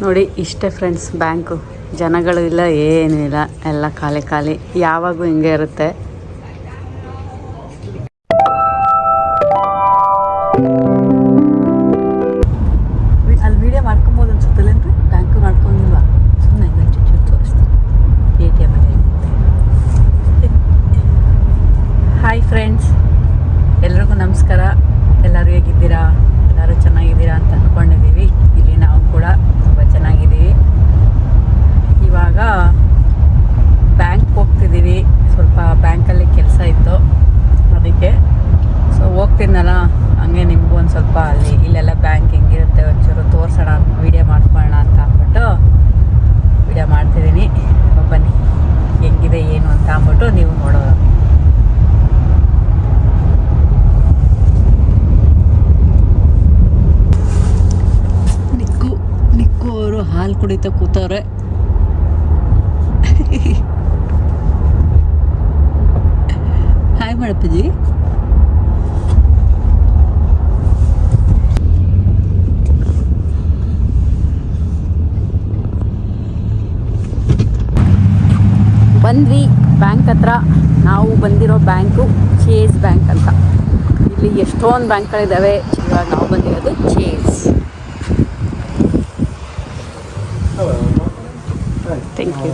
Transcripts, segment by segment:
ನೋಡಿ ಇಷ್ಟೇ friends bank ಜನಗಳು ಇಲ್ಲ ಏನೂ ಇಲ್ಲ. ಎಲ್ಲ ಖಾಲಿ ಖಾಲಿ. ಯಾವಾಗೂ ಹಿಂಗೆ ಇರುತ್ತೆ ಅಲ್ಲಿ ವಿಡಿಯೋ ಮಾಡ್ಕೊಬೋದು ಅನ್ಸುತ್ತಲ್ಲೇನ್ರಿ ಬ್ಯಾಂಕು ಮಾಡ್ಕೊಂಡಿಲ್ವಾ ಸುಮ್ಮನೆ ಹಂಗೆ ಚೂರು ತೋರಿಸ್ತೀನಿ A T M hi friends ಎಲ್ರಿಗೂ ನಮಸ್ಕಾರ ಎಲ್ಲರೂ ಹೇಗಿದ್ದೀರಾ ಎಲ್ಲರೂ ಚೆನ್ನಾಗಿದ್ದೀರಾ ಅಂತ ಅಂದ್ಕೊಂಡಿದ್ದೀವಿ ಇಲ್ಲಿ ನಾವು ಕೂಡ ತುಂಬ ಚೆನ್ನಾಗಿದ್ದೀವಿ ಇವಾಗ ಬ್ಯಾಂಕ್ ಹೋಗ್ತಿದ್ದೀವಿ ಸ್ವಲ್ಪ ಬ್ಯಾಂಕಲ್ಲಿ ಕೆಲಸ ಇತ್ತು ಅದಕ್ಕೆ ಸೊ ಹೋಗ್ತಿದ್ನಲ್ಲ ಹಂಗೆ ನಿಮಗೂ ಒಂದು ಸ್ವಲ್ಪ ಅಲ್ಲಿ ಇಲ್ಲೆಲ್ಲ ಬ್ಯಾಂಕ್ ಹೆಂಗಿರುತ್ತೆ ಒಂಚೂರು ತೋರಿಸೋಣ ವೀಡಿಯೋ ಮಾಡ್ಕೊಳ್ಳೋಣ ಅಂತ ಅಂದ್ಬಿಟ್ಟು ವಿಡಿಯೋ ಮಾಡ್ತಿದ್ದೀನಿ ಬನ್ನಿ ಹೆಂಗಿದೆ ಏನು ಅಂತ ಅಂದ್ಬಿಟ್ಟು ನೀವು ನೋಡೋಣ ನಿಕ್ಕು ನಿಕ್ಕು ಅವರು ಹಾಲು ಕುಡಿತಾ ಕೂತವ್ರೆ. ಹಾಯ್ ಮಾಡಪ್ಪಜಿ ಬಂದ್ವಿ ಬ್ಯಾಂಕ್ ಹತ್ರ. ನಾವು ಬಂದಿರೋ ಬ್ಯಾಂಕು ಚೇಸ್ ಬ್ಯಾಂಕ್ ಅಂತ. ಇಲ್ಲಿ ಎಷ್ಟೊಂದು ಬ್ಯಾಂಕ್ಗಳಿದ್ದಾವೆ ಇವಾಗ ನಾವು ಬಂದಿರೋದು ಚೇಸ್ ಥ್ಯಾಂಕ್ ಯು.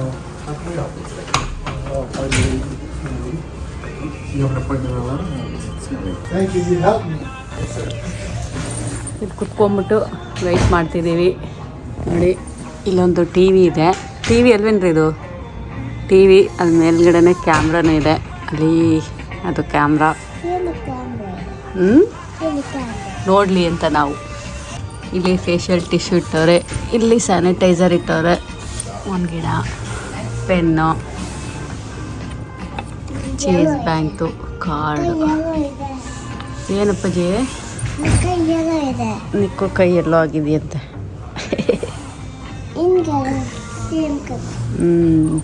ಇದು ಕುತ್ಕೊಂಡ್ಬಿಟ್ಟು ವೆಯ್ಟ್ ಮಾಡ್ತಿದ್ದೀವಿ. ನೋಡಿ ಇಲ್ಲೊಂದು ಟಿ ವಿ ಇದೆ. ಟಿ ವಿ ಅಲ್ವೇನ್ರಿ ಇದು? ಟಿ ವಿ ಅದ್ರ ಮೇಲ್ಗಡೆನೆ ಕ್ಯಾಮ್ರಾನೂ ಇದೆ. ಅಲ್ಲಿ ಅದು ಕ್ಯಾಮ್ರಾ. ಹ್ಞೂ ನೋಡಲಿ ಅಂತ ನಾವು. ಇಲ್ಲಿ ಫೇಶಿಯಲ್ ಟಿಶ್ಯೂ ಇಟ್ಟವ್ರೆ ಇಲ್ಲಿ ಸ್ಯಾನಿಟೈಸರ್ ಇಟ್ಟವ್ರೆ. ಒಂದು ಗಿಡ ಪೆನ್ನು ಚೀಸ್ ಬ್ಯಾಂಕ್ದು ಕಾರ್ಡು. ಏನಪ್ಪಜಿ ಇದೆ ನಿಕ್ಕು ಕೈ ಎಲ್ಲೋ ಆಗಿದೆಯಂತೆ. ಹ್ಞೂ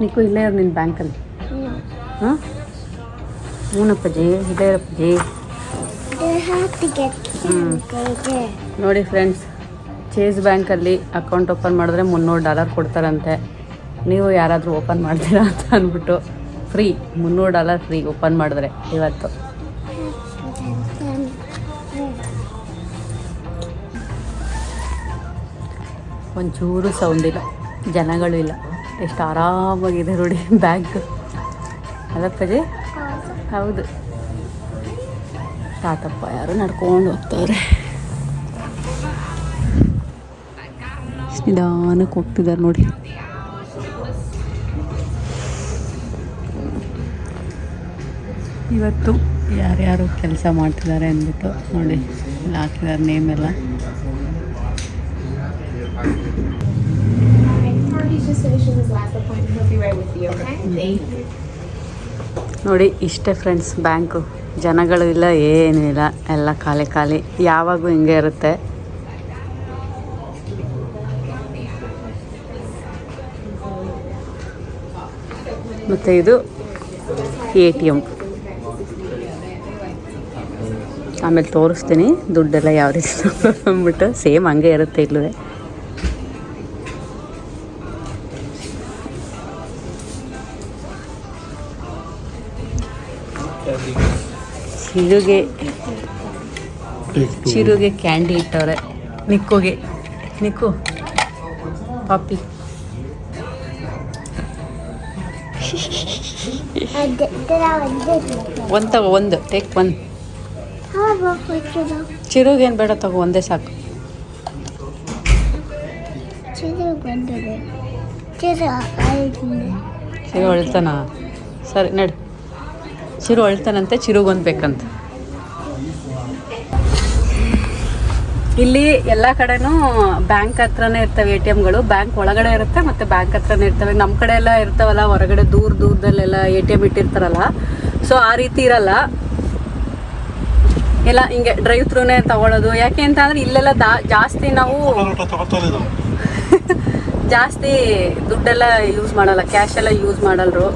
ನಿಕ್ಕು ಇಲ್ಲೇ ಇರು ನಿನ್ನ ಬ್ಯಾಂಕಲ್ಲಿ. ಹಾಂ? ಹ್ಞೂನಪ್ಪಜಿ ಇಲ್ಲೇ ಇರಪ್ಪಜಿ ಜೇ. ಇದೆ ನೋಡಿ ಫ್ರೆಂಡ್ಸ್ ಚೇಸ್ ಬ್ಯಾಂಕಲ್ಲಿ ಅಕೌಂಟ್ ಓಪನ್ ಮಾಡಿದ್ರೆ ಮುನ್ನೂರು ಡಾಲರ್ ಕೊಡ್ತಾರಂತೆ. ನೀವು ಯಾರಾದರೂ ಓಪನ್ ಮಾಡ್ತೀರಾ ಅಂತ ಅಂದ್ಬಿಟ್ಟು ಫ್ರೀ ಮುನ್ನೂರು ಡಾಲರ್ ಫ್ರೀ ಓಪನ್ ಮಾಡಿದ್ರೆ ಇವತ್ತು. ಒಂಚೂರು ಸೌಂಡ್ ಇಲ್ಲ, ಜನಗಳು ಇಲ್ಲ. ಎಷ್ಟು ಆರಾಮಾಗಿದೆ ನೋಡಿ ಬ್ಯಾಂಕ್ ಅದಪ್ಪಜಿ? ಹೌದು. ತಾತಪ್ಪ ಯಾರು ನಡ್ಕೊಂಡು ಹೋಗ್ತವ್ರೆ ನಿಧಾನಕ್ಕೆ ಹೋಗ್ತಿದ್ದಾರೆ ನೋಡಿ. ಇವತ್ತು ಯಾರ್ಯಾರು ಕೆಲಸ ಮಾಡ್ತಿದ್ದಾರೆ ಅಂದ್ಬಿಟ್ಟು ನೋಡಿ ಇಲ್ಲಿ ಹಾಕಿದ್ದಾರೆ ನೇಮ್ ಎಲ್ಲ. ನೋಡಿ ಇಷ್ಟೇ ಫ್ರೆಂಡ್ಸ್ ಬ್ಯಾಂಕು ಜನಗಳು ಇಲ್ಲ ಏನಿಲ್ಲ ಇಲ್ಲ ಎಲ್ಲ ಖಾಲಿ ಖಾಲಿ. ಯಾವಾಗೂ ಹಿಂಗೆ ಇರುತ್ತೆ. ಮತ್ತು ಇದು ಎ ಟಿ ಎಂ ಆಮೇಲೆ ತೋರಿಸ್ತೀನಿ, ದುಡ್ಡೆಲ್ಲ ಯಾವ ರೀತಿ ಅಂದ್ಬಿಟ್ಟು. ಸೇಮ್ ಹಂಗೆ ಇರುತ್ತೆ ಇಲ್ಲವೇ? ಚಿರುಗೆ ಚಿರುಗೆ ಕ್ಯಾಂಡಿ ಇಟ್ಟವ್ರೆ. ನಿಕ್ಕುಗೆ, ನಿಕ್ಕು, ಪಾಪಿ. ಒಂದು ತಗೋ, ಒಂದು. ಟೇಕ್ ಒನ್ ಚಿರುಗೆ ಏನು ಬೇಡ ತಗೋ, ಒಂದೇ ಸಾಕು. ಚಿರು ಅಳ್ತಾನ ಸರಿ, ನಡಿ. ಚಿರು ಅಳ್ತಾನಂತೆ ಚಿರುಗೊಂದು ಬೇಕಂತ ಇಲ್ಲಿ ಎಲ್ಲ ಕಡೆನೂ ಬ್ಯಾಂಕ್ ಹತ್ರನೇ ಇರ್ತವೆ ಎ ಟಿ ಬ್ಯಾಂಕ್ ಒಳಗಡೆ ಇರುತ್ತೆ ಮತ್ತೆ ಬ್ಯಾಂಕ್ ಹತ್ರನೇ ಇರ್ತವೆ. ನಮ್ಮ ಕಡೆ ಎಲ್ಲ ಇರ್ತಾವಲ್ಲ, ಹೊರಗಡೆ ದೂರ ದೂರದಲ್ಲೆಲ್ಲ ಎ ಟಿ ಎಂ ಇಟ್ಟಿರ್ತಾರಲ್ಲ. ಸೊ ಆ ರೀತಿ ಇರಲ್ಲ. ಎಲ್ಲ ಹಿಂಗೆ ಡ್ರೈವ್ ಥ್ರೂನೇ ತಗೊಳ್ಳೋದು ಯಾಕೆ ಅಂತ ಅಂದ್ರೆ ಇಲ್ಲೆಲ್ಲ ಜಾಸ್ತಿ ನಾವು ಜಾಸ್ತಿ ದುಡ್ಡೆಲ್ಲ ಯೂಸ್ ಮಾಡಲ್ಲ. ಕ್ಯಾಶ್ ಎಲ್ಲ ಯೂಸ್ ಮಾಡಲ್ರು.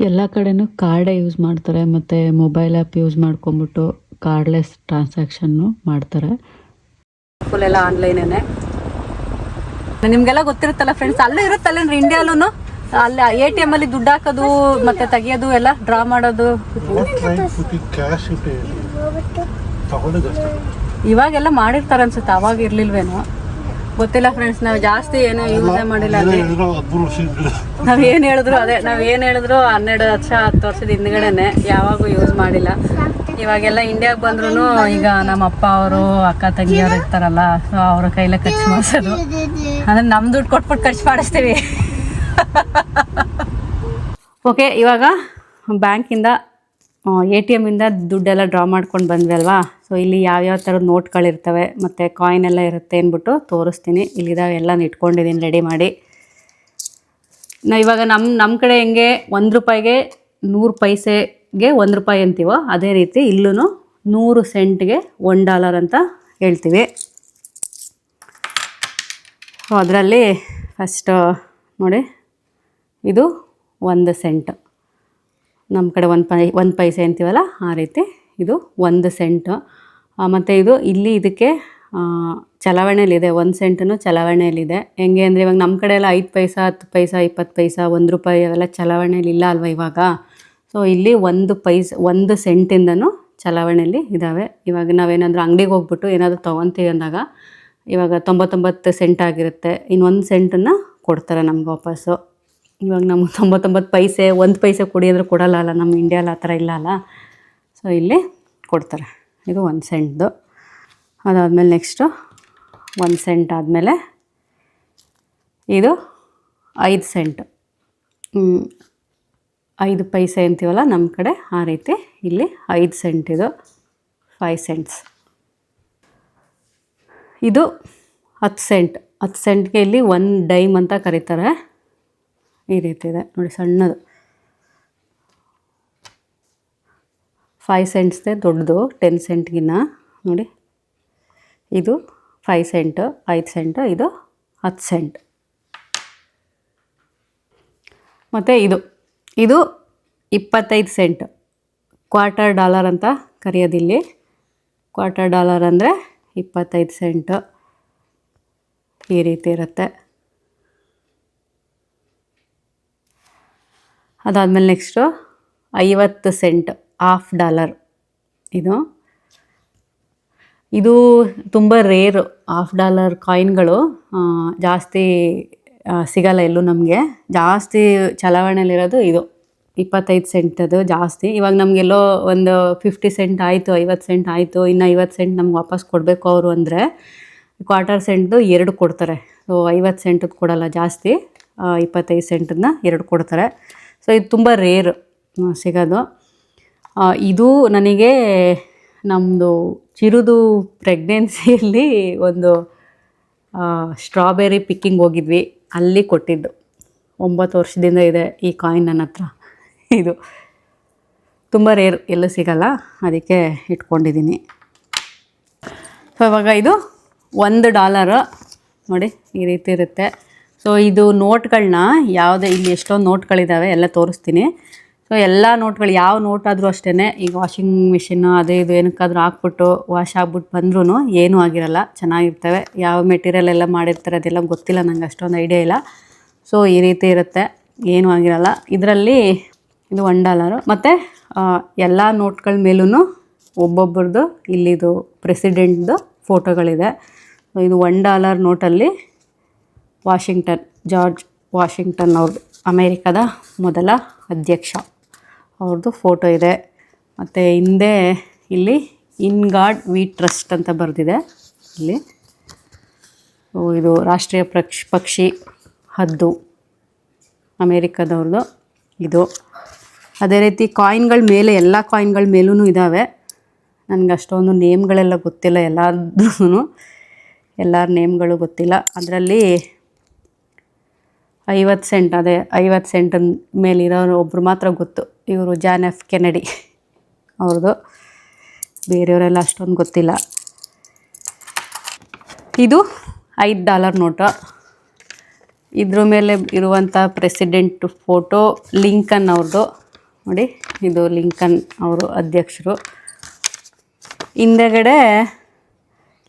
ಎಲ್ಲ ಕಡೆನೂ ಕಾರ್ಡೇ ಯೂಸ್ ಮಾಡ್ತಾರೆ. ಮತ್ತೆ ಮೊಬೈಲ್ ಆ್ಯಪ್ ಯೂಸ್ ಮಾಡ್ಕೊಂಬಿಟ್ಟು ಕಾರ್ಡ್ಲೆಸ್ ಟ್ರಾನ್ಸಾಕ್ಷನ್ನು ಮಾಡ್ತಾರೆ. ಫುಲ್ ಎಲ್ಲ ಆನ್ಲೈನೇನೆ ನಿಮ್ಗೆಲ್ಲ ಗೊತ್ತಿರುತ್ತಲ್ಲ ಫ್ರೆಂಡ್ಸ್ ಅಲ್ಲೇ ಇರುತ್ತಲ್ಲೇನ್ರಿ ಇಂಡಿಯಾಲೂ ಅಲ್ಲಿ ಎ ಟಿ ಎಂ ಅಲ್ಲಿ ದುಡ್ಡು ಹಾಕೋದು ಮತ್ತೆ ತೆಗಿಯೋದು ಎಲ್ಲ ಡ್ರಾ ಮಾಡೋದು. ಇವಾಗೆಲ್ಲ ಮಾಡಿರ್ತಾರೆ ಅನ್ಸುತ್ತೆ ಅವಾಗ ಇರ್ಲಿಲ್ವೇನೋ. ಗೊತ್ತಿಲ್ಲ ಫ್ರೆಂಡ್ಸ್ ನಾವು ಜಾಸ್ತಿ ಏನು ಯೂಸೇ ಮಾಡಿಲ್ಲ ನಾವ್ ಏನ್ ಹೇಳಿದ್ರು ಅದೇ ನಾವ್ ಏನ್ ಹೇಳಿದ್ರು ಹನ್ನೆರಡು ವರ್ಷ ಹತ್ತು ವರ್ಷದ ಹಿಂದ್ಗಡೆನೆ ಯಾವಾಗೂ ಯೂಸ್ ಮಾಡಿಲ್ಲ. ಇವಾಗೆಲ್ಲ ಇಂಡಿಯಾಗ ಬಂದ್ರು ಈಗ ನಮ್ಮ ಅಪ್ಪ ಅವರು, ಅಕ್ಕ ತಂಗಿಯವ್ರು ಇರ್ತಾರಲ್ಲ ಸೊ ಅವ್ರ ಕೈಲೇ ಖರ್ಚು ಮಾಡಿಸೋದು. ಅಂದ್ರೆ ನಮ್ ದುಡ್ಡು ಕೊಟ್ಬಿಟ್ಟು ಖರ್ಚು ಮಾಡಿಸ್ತೀವಿ. ಓಕೆ ಇವಾಗ ಬ್ಯಾಂಕಿಂದ ಎ ಟಿ ಎಮ್ಮಿಂದ ದುಡ್ಡೆಲ್ಲ ಡ್ರಾ ಮಾಡ್ಕೊಂಡು ಬಂದ್ವಿ ಅಲ್ವಾ? ಸೊ ಇಲ್ಲಿ ಯಾವ್ಯಾವ ಥರದ ನೋಟ್ಗಳಿರ್ತವೆ ಮತ್ತು ಕಾಯಿನ್ ಎಲ್ಲ ಇರುತ್ತೆ ಅಂದ್ಬಿಟ್ಟು ತೋರಿಸ್ತೀನಿ. ಇಲ್ಲಿದಾವೆ ಎಲ್ಲ ಇಟ್ಕೊಂಡಿದ್ದೀನಿ ರೆಡಿ ಮಾಡಿ. ನಾ ಇವಾಗ ನಮ್ಮ ನಮ್ಮ ಕಡೆ ಹೆಂಗೆ, ಒಂದು ರೂಪಾಯಿಗೆ ನೂರು ಪೈಸೆಗೆ ಒಂದು ರೂಪಾಯಿ ಅಂತೀವೋ ಅದೇ ರೀತಿ ಇಲ್ಲೂ ನೂರು ಸೆಂಟ್ಗೆ ಒನ್ ಡಾಲರ್ ಅಂತ ಹೇಳ್ತೀವಿ. ಅದರಲ್ಲಿ ಫಸ್ಟ್ ನೋಡಿ, ಇದು ಒಂದು ಸೆಂಟ್. ನಮ್ಮ ಕಡೆ ಒಂದು ಪೈ, ಒಂದು ಪೈಸೆ ಅಂತೀವಲ್ಲ, ಆ ರೀತಿ ಇದು ಒಂದು ಸೆಂಟು. ಮತ್ತು ಇದು ಇಲ್ಲಿ ಇದಕ್ಕೆ ಚಲಾವಣೆಯಲ್ಲಿದೆ, ಒಂದು ಸೆಂಟನ್ನು ಚಲಾವಣೆಯಲ್ಲಿದೆ. ಹೆಂಗೆ ಅಂದರೆ ಇವಾಗ ನಮ್ಮ ಕಡೆ ಎಲ್ಲ ಐದು ಪೈಸಾ, ಹತ್ತು ಪೈಸಾ, ಇಪ್ಪತ್ತು ಪೈಸಾ, ಒಂದು ರೂಪಾಯಿ ಅವೆಲ್ಲ ಚಲಾವಣೆಯಲ್ಲಿ ಇಲ್ಲ ಅಲ್ವಾ ಇವಾಗ? ಸೊ ಇಲ್ಲಿ ಒಂದು ಪೈಸ, ಒಂದು ಸೆಂಟಿಂದನೂ ಚಲಾವಣೆಯಲ್ಲಿ ಇದ್ದಾವೆ ಇವಾಗ ನಾವೇನಾದರೂ ಅಂಗಡಿಗೆ ಹೋಗ್ಬಿಟ್ಟು ಏನಾದರೂ ತೊಗೊಂತೀವಿ ಅಂದಾಗ, ಇವಾಗ ತೊಂಬತ್ತೊಂಬತ್ತು ಸೆಂಟ್ ಆಗಿರುತ್ತೆ. ಇನ್ನೊಂದು ಸೆಂಟನ್ನು ಕೊಡ್ತಾರೆ ನಮ್ಗೆ ವಾಪಸ್ಸು. ಇವಾಗ ನಮ್ಗೆ ತೊಂಬತ್ತೊಂಬತ್ತು ಪೈಸೆ, ಒಂದು ಪೈಸೆ ಕೊಡಿ ಅಂದ್ರೆ ಕೊಡಲ್ಲ ಅಲ್ಲ, ನಮ್ಮ ಇಂಡಿಯಾಲಿ ಆ ಥರ ಇಲ್ಲ ಅಲ್ಲ. ಸೊ ಇಲ್ಲಿ ಕೊಡ್ತಾರೆ. ಇದು ಒಂದು ಸೆಂಟ್ದು. ಅದಾದಮೇಲೆ ನೆಕ್ಸ್ಟು ಒಂದು ಸೆಂಟ್ ಆದಮೇಲೆ ಇದು ಐದು ಸೆಂಟ್. ಐದು ಪೈಸೆ ಅಂತೀವಲ್ಲ ನಮ್ಮ ಕಡೆ ಆ ರೀತಿ ಇಲ್ಲಿ ಐದು ಸೆಂಟ್ ಇದು ಫೈವ್ ಸೆಂಟ್ಸ್ ಇದು ಹತ್ತು ಸೆಂಟ್ ಹತ್ತು ಸೆಂಟ್ಗೆ ಇಲ್ಲಿ ಒಂದು ಡೈಮ್ ಅಂತ ಕರೀತಾರೆ. ಈ ರೀತಿ ಇದೆ. ನೋಡಿ, ಸಣ್ಣದು. ಫೈವ್ ಸೆಂಟ್ಸ್ದೇ ದೊಡ್ಡದು ಟೆನ್ ಸೆಂಟ್ಗಿನ್ನ ನೋಡಿ, ಇದು ಫೈವ್ ಸೆಂಟು ಐದು ಸೆಂಟು ಇದು ಹತ್ತು ಸೆಂಟ್ ಮತ್ತು ಇದು. ಇದು ಇಪ್ಪತ್ತೈದು ಸೆಂಟ್. ಕ್ವಾರ್ಟರ್ ಡಾಲರ್ ಅಂತ ಕರೆಯೋದಿಲ್ಲಿ. ಕ್ವಾರ್ಟರ್ ಡಾಲರ್ ಅಂದರೆ ಇಪ್ಪತ್ತೈದು ಸೆಂಟು ಈ ರೀತಿ ಇರುತ್ತೆ. ಅದಾದಮೇಲೆ ನೆಕ್ಸ್ಟು ಐವತ್ತು ಸೆಂಟ್ ಹಾಫ್ ಡಾಲರ್ ಇದು. ಇದು ತುಂಬ ರೇರು ಹಾಫ್ ಡಾಲರ್ ಕಾಯಿನ್ಗಳು ಜಾಸ್ತಿ ಸಿಗಲ್ಲ ಎಲ್ಲೂ ನಮಗೆ. ಜಾಸ್ತಿ ಚಲಾವಣೆಯಲ್ಲಿರೋದು ಇದು. ಇಪ್ಪತ್ತೈದು ಸೆಂಟದು ಜಾಸ್ತಿ. ಇವಾಗ ನಮಗೆಲ್ಲೋ ಒಂದು ಫಿಫ್ಟಿ ಸೆಂಟ್ ಆಯಿತು, ಐವತ್ತು ಸೆಂಟ್ ಆಯಿತು, ಇನ್ನು ಐವತ್ತು ಸೆಂಟ್ ನಮ್ಗೆ ವಾಪಸ್ ಕೊಡಬೇಕು ಅವರು ಅಂದರೆ ಕ್ವಾರ್ಟರ್ ಸೆಂಟ್ದು ಎರಡು ಕೊಡ್ತಾರೆ. ಸೊ ಐವತ್ತು ಸೆಂಟದ್ದು ಕೊಡಲ್ಲ ಜಾಸ್ತಿ. ಇಪ್ಪತ್ತೈದು ಸೆಂಟನ್ನ ಎರಡು ಕೊಡ್ತಾರೆ. ಸೊ ಇದು ತುಂಬ ರೇರ್ ಸಿಗೋದು. ಇದು ನನಗೆ ನಮ್ಮದು ಚಿರುದು ಪ್ರೆಗ್ನೆನ್ಸಿಯಲ್ಲಿ ಒಂದು ಸ್ಟ್ರಾಬೆರಿ ಪಿಕ್ಕಿಂಗ್ ಹೋಗಿದ್ವಿ. ಅಲ್ಲಿ ಕೊಟ್ಟಿದ್ದು. ಒಂಬತ್ತು ವರ್ಷದಿಂದ ಇದೆ ಈ ಕಾಯಿನ್ ನನ್ನ ಹತ್ರ. ಇದು ತುಂಬ ರೇರ್ ಎಲ್ಲೂ ಸಿಗಲ್ಲ, ಅದಕ್ಕೆ ಇಟ್ಕೊಂಡಿದ್ದೀನಿ. ಸೊ ಇವಾಗ ಇದು ಒಂದು ಡಾಲರು ನೋಡಿ ಈ ರೀತಿ ಇರುತ್ತೆ. ಸೊ ಇದು ನೋಟ್ಗಳನ್ನ ಯಾವುದೇ, ಇಲ್ಲಿ ಎಷ್ಟೊಂದು ನೋಟ್ಗಳಿದ್ದಾವೆ ಎಲ್ಲ ತೋರಿಸ್ತೀನಿ. ಸೊ ಎಲ್ಲ ನೋಟ್ಗಳು ಯಾವ ನೋಟ್ ಆದರೂ ಅಷ್ಟೇ ಈಗ ವಾಷಿಂಗ್ ಮಿಷಿನ್ನು ಅದು ಇದು ಏನಕ್ಕಾದ್ರೂ ಹಾಕ್ಬಿಟ್ಟು ವಾಶ್ ಆಗ್ಬಿಟ್ಟು ಬಂದ್ರೂ ಏನೂ ಆಗಿರಲ್ಲ, ಚೆನ್ನಾಗಿರ್ತವೆ. ಯಾವ ಮೆಟೀರಿಯಲ್ ಎಲ್ಲ ಮಾಡಿರ್ತಾರೆ ಅದೆಲ್ಲ ಗೊತ್ತಿಲ್ಲ, ನಂಗೆ ಅಷ್ಟೊಂದು ಐಡಿಯಾ ಇಲ್ಲ. ಸೊ ಈ ರೀತಿ ಇರುತ್ತೆ, ಏನೂ ಆಗಿರಲ್ಲ. ಇದರಲ್ಲಿ ಇದು ಒನ್ ಡಾಲರು ಮತ್ತು ಎಲ್ಲ ನೋಟ್ಗಳ ಮೇಲೂ ಒಬ್ಬೊಬ್ಬರದ್ದು ಇಲ್ಲಿದು ಪ್ರೆಸಿಡೆಂಟ್ದು ಫೋಟೋಗಳಿದೆ. ಇದು ಒನ್ ಡಾಲರ್ ನೋಟಲ್ಲಿ ವಾಷಿಂಗ್ಟನ್, ಜಾರ್ಜ್ ವಾಷಿಂಗ್ಟನ್ ಅವ್ರದ್ದು ಅಮೇರಿಕದ ಮೊದಲ ಅಧ್ಯಕ್ಷ. ಅವ್ರದ್ದು ಫೋಟೋ ಇದೆ. ಮತ್ತು ಹಿಂದೆ ಇಲ್ಲಿ ಇನ್ ಗಾಡ್ ವಿ ಟ್ರಸ್ಟ್ ಅಂತ ಬರೆದಿದೆ. ಇಲ್ಲಿ. ಇದು ರಾಷ್ಟ್ರೀಯ ಪಕ್ಷಿ ಪಕ್ಷಿ ಹದ್ದು. ಅಮೇರಿಕದವ್ರದ್ದು ಇದು. ಅದೇ ರೀತಿ ಕಾಯಿನ್ಗಳ ಮೇಲೆ, ಎಲ್ಲ ಕಾಯಿನ್ಗಳ ಮೇಲೂ ಇದ್ದಾವೆ ನನಗೆ ಅಷ್ಟೊಂದು ನೇಮ್ಗಳೆಲ್ಲ ಗೊತ್ತಿಲ್ಲ ಎಲ್ಲಾದ್ರೂ ಎಲ್ಲರ ನೇಮ್ಗಳು ಗೊತ್ತಿಲ್ಲ. ಅದರಲ್ಲಿ ಐವತ್ತು ಸೆಂಟ್, ಅದೇ ಐವತ್ತು ಸೆಂಟ್ ಮೇಲಿರೋ ಒಬ್ಬರು ಮಾತ್ರ ಗೊತ್ತು. ಇವರು ಜಾನ್ ಎಫ್ ಕೆನಡಿ ಅವ್ರದ್ದು. ಬೇರೆಯವರೆಲ್ಲ ಅಷ್ಟೊಂದು ಗೊತ್ತಿಲ್ಲ. ಇದು ಐದು ಡಾಲರ್ ನೋಟ. ಇದ್ರ ಮೇಲೆ ಇರುವಂಥ ಪ್ರೆಸಿಡೆಂಟ್ ಫೋಟೋ ಲಿಂಕನ್ ಅವ್ರದ್ದು. ನೋಡಿ, ಇದು ಲಿಂಕನ್ ಅವರು ಅಧ್ಯಕ್ಷರು. ಹಿಂದೆಗಡೆ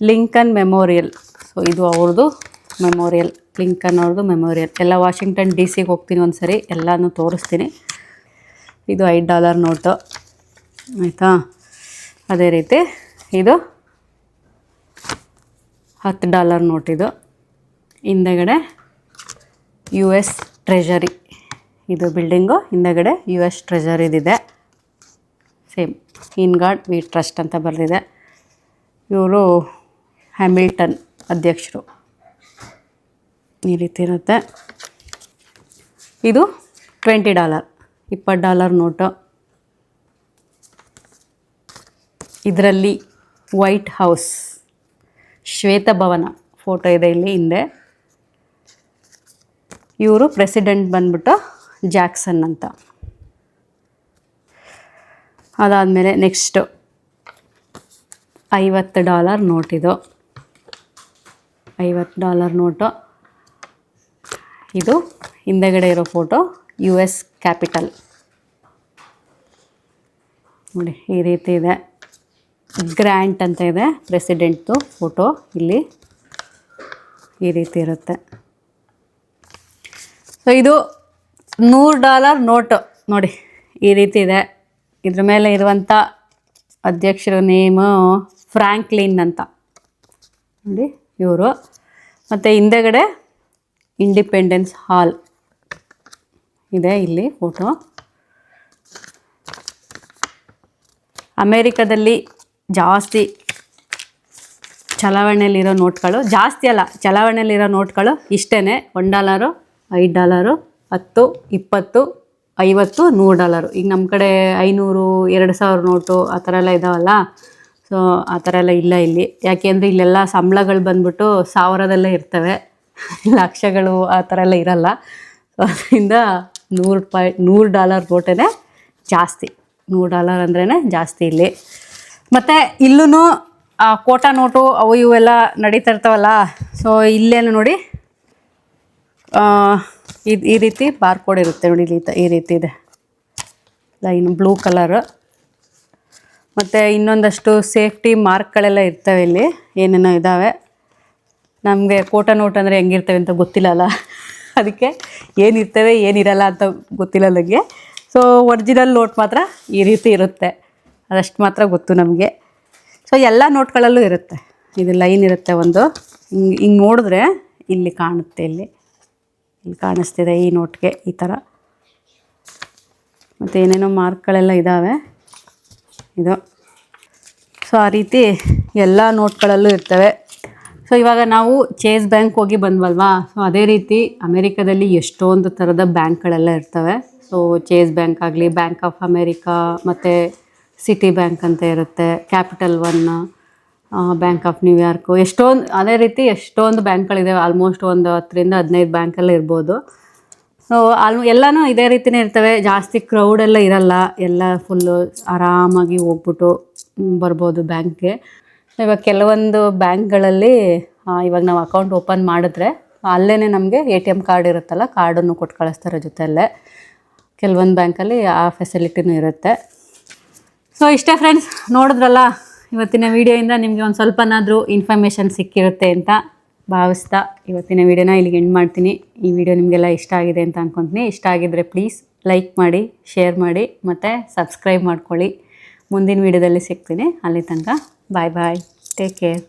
ಲಿಂಕನ್ ಮೆಮೋರಿಯಲ್ ಸೊ ಇದು ಅವ್ರದ್ದು ಮೆಮೋರಿಯಲ್ ಲಿಂಕನ್ ಅವ್ರದ್ದು ಮೆಮೋರಿಯಲ್ ಎಲ್ಲ ವಾಷಿಂಗ್ಟನ್ ಡಿ ಸಿಗೆ ಹೋಗ್ತೀನಿ ಒಂದು ಸರಿ ಎಲ್ಲನೂ ತೋರಿಸ್ತೀನಿ. ಇದು ಐದು ಡಾಲರ್ ನೋಟು. ಆಯಿತಾ? ಅದೇ ರೀತಿ ಇದು ಹತ್ತು ಡಾಲರ್ ನೋಟಿದು ಹಿಂದೆಗಡೆ ಯು ಎಸ್ ಟ್ರೆಜರಿ ಇದು ಬಿಲ್ಡಿಂಗು, ಹಿಂದೆಗಡೆ U S ಟ್ರೆಜರಿದಿದೆ same in God we trust ಅಂತ ಬರೆದಿದೆ. ಇವರು ಹ್ಯಾಮಿಲ್ಟನ್ ಅಧ್ಯಕ್ಷರು. ಈ ರೀತಿ ಇರುತ್ತೆ. ಇದು ಟ್ವೆಂಟಿ ಡಾಲರ್ ಇಪ್ಪತ್ತು ಡಾಲರ್ ನೋಟು. ಇದರಲ್ಲಿ ವೈಟ್ ಹೌಸ್ ಶ್ವೇತಭವನ ಫೋಟೋ ಇದೆ ಇಲ್ಲಿ ಹಿಂದೆ. ಇವರು ಪ್ರೆಸಿಡೆಂಟ್ ಬಂದ್ಬಿಟ್ಟು ಜಾಕ್ಸನ್ ಅಂತ. ಅದಾದಮೇಲೆ ನೆಕ್ಸ್ಟು ಐವತ್ತು ಡಾಲರ್ ನೋಟಿದು ಐವತ್ತು ಡಾಲರ್ ನೋಟು. ಇದು ಹಿಂದೆಗಡೆ ಇರೋ ಫೋಟೋ, ಯು ಎಸ್ ಕ್ಯಾಪಿಟಲ್. ನೋಡಿ, ಈ ರೀತಿ ಇದೆ. ಗ್ರ್ಯಾಂಟ್ ಅಂತ ಇದೆ, ಪ್ರೆಸಿಡೆಂಟ್ದು ಫೋಟೋ ಇಲ್ಲಿ. ಈ ರೀತಿ ಇರುತ್ತೆ. ಸೊ ಇದು ನೂರು ಡಾಲರ್ ನೋಟು. ನೋಡಿ, ಈ ರೀತಿ ಇದೆ. ಇದ್ರ ಮೇಲೆ ಇರುವಂಥ ಅಧ್ಯಕ್ಷರ ನೇಮು ಫ್ರ್ಯಾಂಕ್ಲಿನ್ ಅಂತ. ನೋಡಿ, ಇವರು. ಮತ್ತು ಹಿಂದೆಗಡೆ ಇಂಡಿಪೆಂಡೆನ್ಸ್ ಹಾಲ್. ಇದೆ ಇಲ್ಲಿ ಫೋಟೋ. ಅಮೇರಿಕದಲ್ಲಿ ಜಾಸ್ತಿ ಚಲಾವಣೆಯಲ್ಲಿರೋ ನೋಟ್ಗಳು, ಜಾಸ್ತಿ ಅಲ್ಲ, ಚಲಾವಣೆಯಲ್ಲಿರೋ ನೋಟ್ಗಳು ಇಷ್ಟೇ ಒನ್ ಡಾಲರು, ಐದು ಡಾಲರು, ಹತ್ತು, ಇಪ್ಪತ್ತು, ಐವತ್ತು, ನೂರು ಡಾಲರು. ಈಗ ನಮ್ಮ ಕಡೆ ಐನೂರು, ಎರಡು ಸಾವಿರ ನೋಟು ಆ ಥರ ಎಲ್ಲ ಇದಾವಲ್ಲ? ಸೊ ಆ ಥರ ಎಲ್ಲ ಇಲ್ಲ ಇಲ್ಲಿ. ಯಾಕೆಂದರೆ ಇಲ್ಲೆಲ್ಲ ಸಂಬಳಗಳು ಬಂದ್ಬಿಟ್ಟು ಸಾವಿರದಲ್ಲೇ ಇರ್ತವೆ. ಲಕ್ಷಗಳು ಆ ಥರ ಎಲ್ಲ ಇರಲ್ಲ. ಸೊ ಅದರಿಂದ ನೂರು ರೂಪಾಯಿ, ನೂರು ಡಾಲರ್ ಬೋಟೇ ಜಾಸ್ತಿ. ನೂರು ಡಾಲರ್ ಅಂದ್ರೇ ಜಾಸ್ತಿ ಇಲ್ಲಿ. ಮತ್ತು ಇಲ್ಲೂ ಕೋಟಾ ನೋಟು ಅವು ಇವೆಲ್ಲ ನಡೀತಾ ಇರ್ತಾವಲ್ಲ ಸೊ ಇಲ್ಲೇನು ನೋಡಿ ಇದು, ಈ ರೀತಿ ಬಾರ್ ಕೋಡ್ ಇರುತ್ತೆ ನೋಡಿ, ಇಲ್ಲಿ ಈ ರೀತಿ ಇದೆ. ಲೈನ್ ಬ್ಲೂ ಕಲರ್ ಮತ್ತು ಇನ್ನೊಂದಷ್ಟು ಸೇಫ್ಟಿ ಮಾರ್ಕ್ಗಳೆಲ್ಲ ಇರ್ತವೆ ಇಲ್ಲಿ, ಏನೇನೋ ಇದ್ದಾವೆ ನಮಗೆ ಕೋಟಾ ನೋಟ್ ಅಂದರೆ ಹೆಂಗಿರ್ತವೆ ಅಂತ ಗೊತ್ತಿಲ್ಲಲ್ಲ ಅದಕ್ಕೆ ಏನಿರ್ತವೆ ಏನಿರಲ್ಲ ಅಂತ ಗೊತ್ತಿಲ್ಲ ನನಗೆ ಸೊ ಒರಿಜಿನಲ್ ನೋಟ್ ಮಾತ್ರ ಈ ರೀತಿ ಇರುತ್ತೆ. ಅದಷ್ಟು ಮಾತ್ರ ಗೊತ್ತು ನಮಗೆ. ಸೊ ಎಲ್ಲ ನೋಟ್ಗಳಲ್ಲೂ ಇರುತ್ತೆ. ಇದು ಲೈನ್ ಇರುತ್ತೆ ಒಂದು. ಹಿಂಗೆ ಹಿಂಗೆ ನೋಡಿದ್ರೆ ಇಲ್ಲಿ ಕಾಣುತ್ತೆ ಇಲ್ಲಿ. ಇಲ್ಲಿ ಕಾಣಿಸ್ತಿದೆ ಈ ನೋಟ್ಗೆ ಈ ಥರ. ಮತ್ತು ಏನೇನೋ ಮಾರ್ಕ್ಗಳೆಲ್ಲ ಇದ್ದಾವೆ ಇದು. ಸೊ ಆ ರೀತಿ ಎಲ್ಲ ನೋಟ್ಗಳಲ್ಲೂ ಇರ್ತವೆ. ಸೊ ಇವಾಗ ನಾವು ಚೇಸ್ ಬ್ಯಾಂಕ್ ಹೋಗಿ ಬಂದ್ವಲ್ವಾ? ಸೊ ಅದೇ ರೀತಿ ಅಮೇರಿಕಾದಲ್ಲಿ ಎಷ್ಟೊಂದು ಥರದ ಬ್ಯಾಂಕ್ಗಳೆಲ್ಲ ಇರ್ತವೆ. ಸೊ ಚೇಸ್ ಬ್ಯಾಂಕ್ ಆಗಲಿ ಬ್ಯಾಂಕ್ ಆಫ್ ಅಮೇರಿಕಾ ಮತ್ತು ಸಿಟಿ ಬ್ಯಾಂಕ್ ಅಂತ ಇರುತ್ತೆ capital one bank of New York ಎಷ್ಟೊಂದು ಅದೇ ರೀತಿ ಎಷ್ಟೊಂದು ಬ್ಯಾಂಕ್ಗಳಿದ್ದಾವೆ ಆಲ್ಮೋಸ್ಟ್ ಒಂದು ಹತ್ತರಿಂದ ಹದಿನೈದು ಬ್ಯಾಂಕೆಲ್ಲ ಇರ್ಬೋದು. ಸೊ ಆಲ್ ಎಲ್ಲನೂ ಇದೇ ರೀತಿನೇ ಇರ್ತವೆ. ಜಾಸ್ತಿ ಕ್ರೌಡೆಲ್ಲ ಇರಲ್ಲ. ಎಲ್ಲ ಫುಲ್ಲು ಆರಾಮಾಗಿ ಹೋಗ್ಬಿಟ್ಟು ಬರ್ಬೋದು ಬ್ಯಾಂಕ್ಗೆ. ಇವಾಗ ಕೆಲವೊಂದು ಬ್ಯಾಂಕ್ಗಳಲ್ಲಿ ಇವಾಗ ನಾವು ಅಕೌಂಟ್ ಓಪನ್ ಮಾಡಿದ್ರೆ ಅಲ್ಲೇ ನಮಗೆ ಎ ಟಿ ಎಂ ಕಾರ್ಡ್ ಇರುತ್ತಲ್ಲ, ಕಾರ್ಡನ್ನು ಕೊಟ್ಟು ಕಳಿಸ್ತಾರೆ ಜೊತೆಯಲ್ಲೇ. ಕೆಲವೊಂದು ಬ್ಯಾಂಕಲ್ಲಿ ಆ ಫೆಸಿಲಿಟಿನೂ ಇರುತ್ತೆ. ಸೊ ಇಷ್ಟೇ ಫ್ರೆಂಡ್ಸ್ ನೋಡಿದ್ರಲ್ಲ, ಇವತ್ತಿನ ವಿಡಿಯೋಯಿಂದ ನಿಮಗೆ ಒಂದು ಸ್ವಲ್ಪನಾದರೂ ಇನ್ಫಾರ್ಮೇಷನ್ ಸಿಕ್ಕಿರುತ್ತೆ ಅಂತ ಭಾವಿಸ್ತಾ ಇವತ್ತಿನ ವಿಡಿಯೋನ ಇಲ್ಲಿಗೆ ಎಂಡ್ ಮಾಡ್ತೀನಿ. ಈ ವಿಡಿಯೋ ನಿಮಗೆಲ್ಲ ಇಷ್ಟ ಆಗಿದೆ ಅಂತ ಅಂದ್ಕೊತೀನಿ ಇಷ್ಟ ಆಗಿದ್ದರೆ ಪ್ಲೀಸ್ ಲೈಕ್ ಮಾಡಿ ಶೇರ್ ಮಾಡಿ, ಮತ್ತು ಸಬ್ಸ್ಕ್ರೈಬ್ ಮಾಡ್ಕೊಳ್ಳಿ. ಮುಂದಿನ ವಿಡಿಯೋದಲ್ಲಿ ಸಿಗ್ತೀನಿ. ಅಲ್ಲಿ ತನಕ Bye bye. Take care.